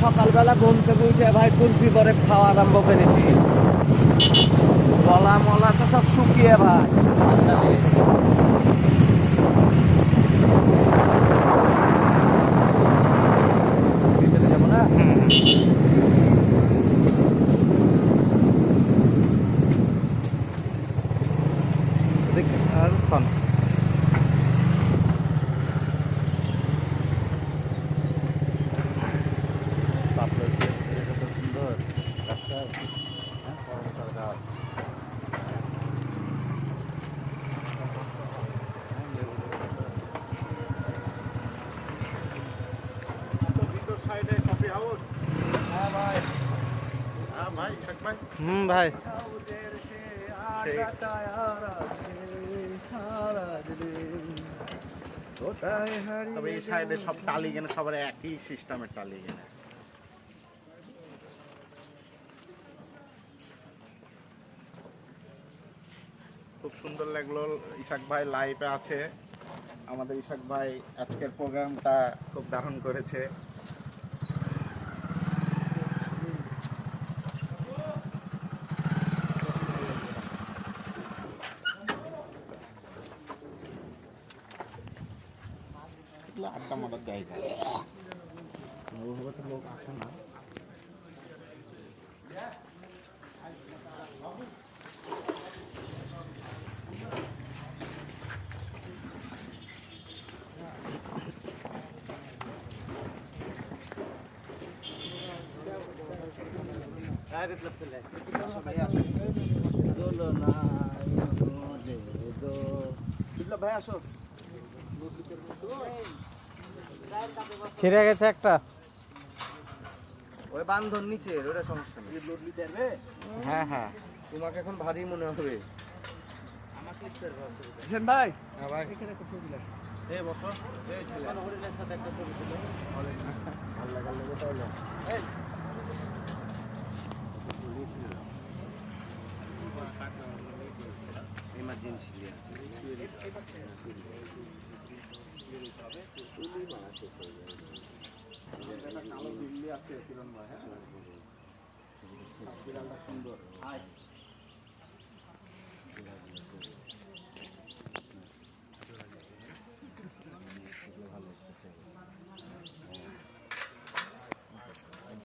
সকালবেলা ঘুম থেকে উঠে ভাই কুলফি করে খাওয়া আরম্ভ করেছি গলা মলা তো সব শুকিয়ে ভাই। ভিতরে যাব না দেখ আর খান বাপরে এটা তো সুন্দর রাস্তা হ্যাঁ পরম্পরা গাছ ভিতর সাইডে কফি হাউস হ্যাঁ ভাই হ্যাঁ ভাই শেখ ভাই হুম, ভাই। তবে এই সাইডে সব টালি কেনে, সবার একই সিস্টেমের টালি কেনে। খুব সুন্দর লাগল ইশাক ভাই লাইভে আছে। আমাদের ইশাক ভাই আজকের প্রোগ্রামটা খুব দারুণ করেছে। এগুলো আড্ডা মারার জায়গা। ওভাবে তো লোক আসে না। ভাই আসো। ছিঁড়ে গেছে একটা। ওই বান্ধন নিচে ওটা সমস্যা নেই। লোডলি দেবে? হ্যাঁ হ্যাঁ। তোমাকে এখন ভারী মনে হবে। ভাই? হ্যাঁ ভাই। এখানে এই বসো। এই ছেলে। হরিণের সাথে একটা ছবি তুলো। ভালো লাগার লেগে তাহলে ইমার্জেন্সি কালো দিল্লি আছে কিরণ ভাই হ্যাঁ বিড়ালটা সুন্দর।